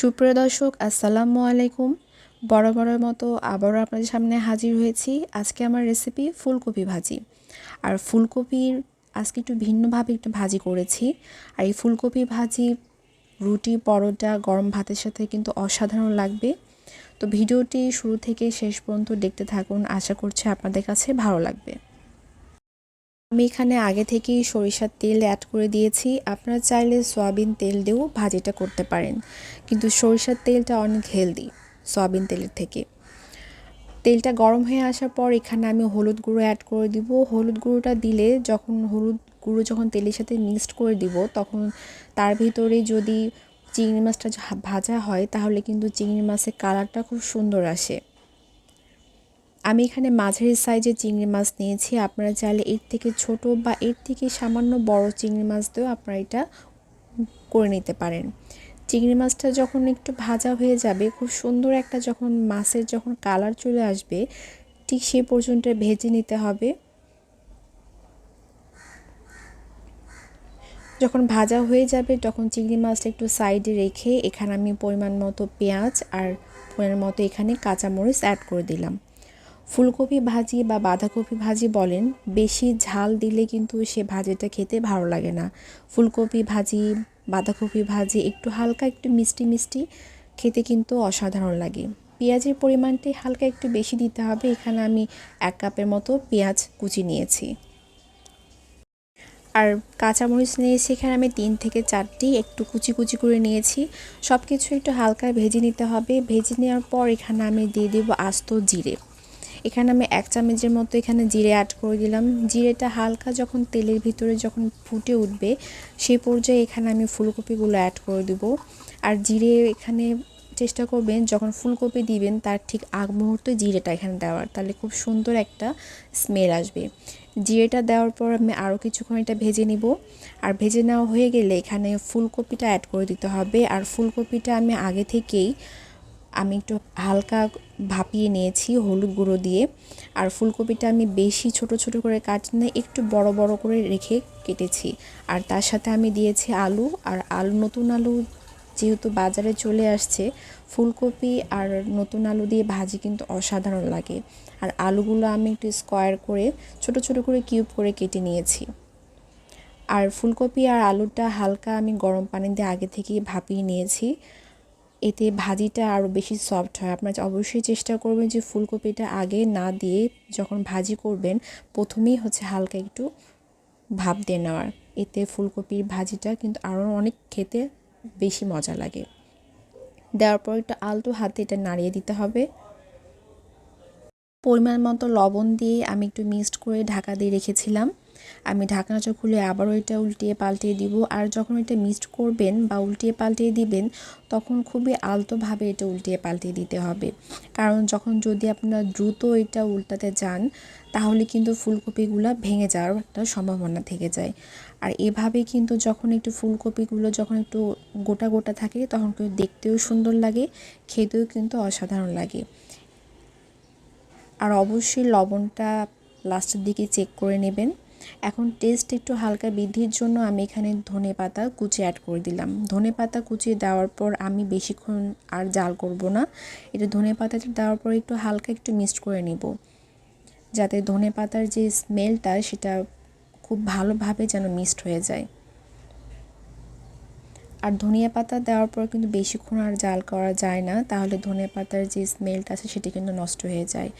সুপ্রিয় দর্শক, আসসালামু আলাইকুম। বরাবরের মতো আবারও আপনাদের সামনে হাজির হয়েছি। আজকে আমার রেসিপি ফুলকপি ভাজি। আর ফুলকপির আজকে একটু ভিন্নভাবে একটু ভাজি করেছি। আর এই ফুলকপি ভাজি, রুটি, পরোটা, গরম ভাতের সাথে কিন্তু অসাধারণ লাগবে। তো ভিডিওটি শুরু থেকে শেষ পর্যন্ত দেখতে থাকুন। আশা করছি আপনাদের কাছে ভালো লাগবে। আমি এখানে আগে থেকেই সরিষার তেল অ্যাড করে দিয়েছি। আপনারা চাইলে সয়াবিন তেল দিয়েও ভাজিটা করতে পারেন। কিন্তু সরিষার তেলটা অনেক হেলদি সয়াবিন তেলের থেকে। তেলটা গরম হয়ে আসার পর এখানে আমি হলুদ গুঁড়ো অ্যাড করে দিব। হলুদ গুঁড়োটা দিলে যখন হলুদ গুঁড়ো যখন তেলের সাথে মিক্সড করে দিব, তখন তার ভিতরে যদি চিংড়ি মাছটা ভাজা হয়, তাহলে কিন্তু চিংড়ি মাছের কালারটা খুব সুন্দর আসে। আমি এখানে মাঝারি সাইজের চিংড়ি মাছ নিয়েছি। আপনারা চাইলে এর থেকে ছোট বা এর থেকে সামান্য বড় চিংড়ি মাছ দিয়েও আপনারা এটা করে নিতে পারেন। চিংড়ি মাছটা যখন একটু ভাজা হয়ে যাবে, খুব সুন্দর একটা যখন মাছের যখন কালার চলে আসবে, ঠিক সেই পর্যন্ত ভেজে নিতে হবে। যখন ভাজা হয়ে যাবে, তখন চিংড়ি মাছটা একটু সাইডে রেখে এখানে আমি পরিমাণ মতো পেঁয়াজ আর পরিমাণ মতো এখানে কাঁচামরিচ অ্যাড করে দিলাম। ফুলকপি ভাজি বা বাঁধাকপি ভাজি বলেন, বেশি ঝাল দিলে কিন্তু সে ভাজিটা খেতে ভালো লাগে না। ফুলকপি ভাজি, বাঁধাকপি ভাজি একটু হালকা একটু মিষ্টি মিষ্টি খেতে কিন্তু অসাধারণ লাগে। পেঁয়াজের পরিমাণটি হালকা একটু বেশি দিতে হবে, এখানে আমি এক কাপের মতো পেঁয়াজ কুচি নিয়েছি। আর কাঁচামরিচ নিয়েছি, এখানে আমি তিন থেকে চারটি একটু কুচি কুচি করে নিয়েছি। সব কিছু একটু হালকা ভেজে নিতে হবে। ভেজে নেওয়ার পর এখানে আমি দিয়ে দেবো আস্ত জিরে। এখানে আমি এক চামচের মতো এখানে জিরে অ্যাড করে দিলাম। জিরেটা হালকা যখন তেলের ভিতরে যখন ফুটে উঠবে, সেই পর্যায়ে এখানে আমি ফুলকপিগুলো অ্যাড করে দেবো। আর জিরে এখানে চেষ্টা করবেন, যখন ফুলকপি দিবেন, তার ঠিক আগ মুহূর্তে জিরেটা এখানে দেওয়ার। তাহলে খুব সুন্দর একটা স্মেল আসবে। জিরেটা দেওয়ার পর আমি আরও কিছুক্ষণ এটা ভেজে নিব। আর ভেজে নেওয়া হয়ে গেলে এখানে ফুলকপিটা অ্যাড করে দিতে হবে। আর ফুলকপিটা আমি আগে থেকেই আমি একটু হালকা ভাপিয়ে নিয়েছি হলুদ গুঁড়ো দিয়ে। আর ফুলকপিটা আমি বেশি ছোট ছোট করে কাটি না, একটু বড় বড় করে রেখে কেটেছি। আর তার সাথে আমি দিয়েছি আলু। আর আলু, নতুন আলু যেহেতু বাজারে চলে আসছে, ফুলকপি আর নতুন আলু দিয়ে ভাজি কিন্তু অসাধারণ লাগে। আর আলুগুলো আমি একটু স্কোয়ার করে, ছোট ছোট করে কিউব করে কেটে নিয়েছি। আর ফুলকপি আর আলুটা হালকা আমি গরম পানি দিয়ে আগে থেকেই ভাপিয়ে নিয়েছি। এতে ভাজিটা আরও বেশি সফট হয়। আপনারা অবশ্যই চেষ্টা করবেন যে ফুলকপিটা আগে না দিয়ে যখন ভাজি করবেন, প্রথমেই হচ্ছে হালকা একটু ভাপ দিয়ে নেওয়ার। এতে ফুলকপির ভাজিটা কিন্তু আরও অনেক খেতে বেশি মজা লাগে। দেওয়ার পর একটু আলতু হাতে এটা নাড়িয়ে দিতে হবে। পরিমাণ মতো লবণ দিয়ে আমি একটু মিক্সড করে ঢাকা দিয়ে রেখেছিলাম। আমি ঢাকনাটা খুলে আবারও এটা উল্টিয়ে পাল্টিয়ে দিব। আর যখন এটা মিক্সড করবেন বা উল্টিয়ে পাল্টিয়ে দিবেন, তখন খুবই আলতোভাবে এটা উল্টিয়ে পাল্টিয়ে দিতে হবে। কারণ যখন যদি আপনারা দ্রুত এটা উল্টাতে যান, তাহলে কিন্তু ফুলকপিগুলো ভেঙে যাওয়ার একটা সম্ভাবনা থেকে যায়। আর এভাবে কিন্তু যখন একটু ফুলকপিগুলো যখন একটু গোটা গোটা থাকে, তখন কিন্তু দেখতেও সুন্দর লাগে, খেতেও কিন্তু অসাধারণ লাগে। আর অবশ্যই লবণটা লাস্টের দিকে চেক করে নেবেন। এখন টেস্ট একটু হালকা বৃদ্ধির জন্য আমি এখানে ধনে পাতা কুচি অ্যাড করে দিলাম। ধনে পাতা কুচিয়ে দেওয়ার পর আমি বেশিক্ষণ আর জাল করব না। এটা ধনে পাতাটা দেওয়ার পর একটু হালকা একটু মিক্সড করে নিব। যাতে ধনে পাতার যে স্মেলটা সেটা খুব ভালোভাবে যেন মিক্সড হয়ে যায়। আর ধনিয়া পাতা দেওয়ার পর কিন্তু বেশিক্ষণ আর জাল করা যায় না। তাহলে ধনে পাতার যে স্মেলটা আছে, সেটি কিন্তু নষ্ট হয়ে যায়।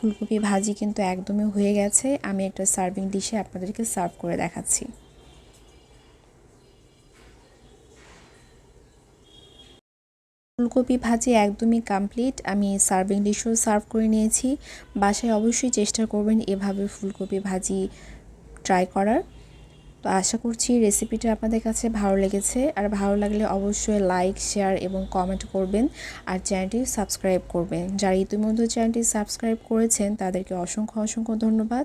ফুলকপি ভাজি কিন্তু একদমই হয়ে গেছে। আমি একটা সার্ভিং ডিশে আপনাদেরকে সার্ভ করে দেখাচ্ছি। ফুলকপি ভাজি একদমই কমপ্লিট আমি সার্ভিং ডিশও সার্ভ করে নিয়েছি। বাসায় অবশ্যই চেষ্টা করবেন এভাবে ফুলকপি ভাজি ট্রাই করার। তো আশা করছি রেসিপিটা আপনাদের কাছে ভালো লেগেছে। আর ভালো লাগলে অবশ্যই লাইক শেয়ার এবং কমেন্ট করবেন। আর চ্যানেলটি সাবস্ক্রাইব করবেন। যারা ইতিমধ্যে চ্যানেলটি সাবস্ক্রাইব করেছেন, তাদেরকে অসংখ্য অসংখ্য ধন্যবাদ।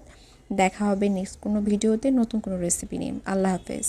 দেখা হবে নেক্সট কোনো ভিডিওতে নতুন কোনো রেসিপি নিয়ে। আল্লাহ হাফেজ।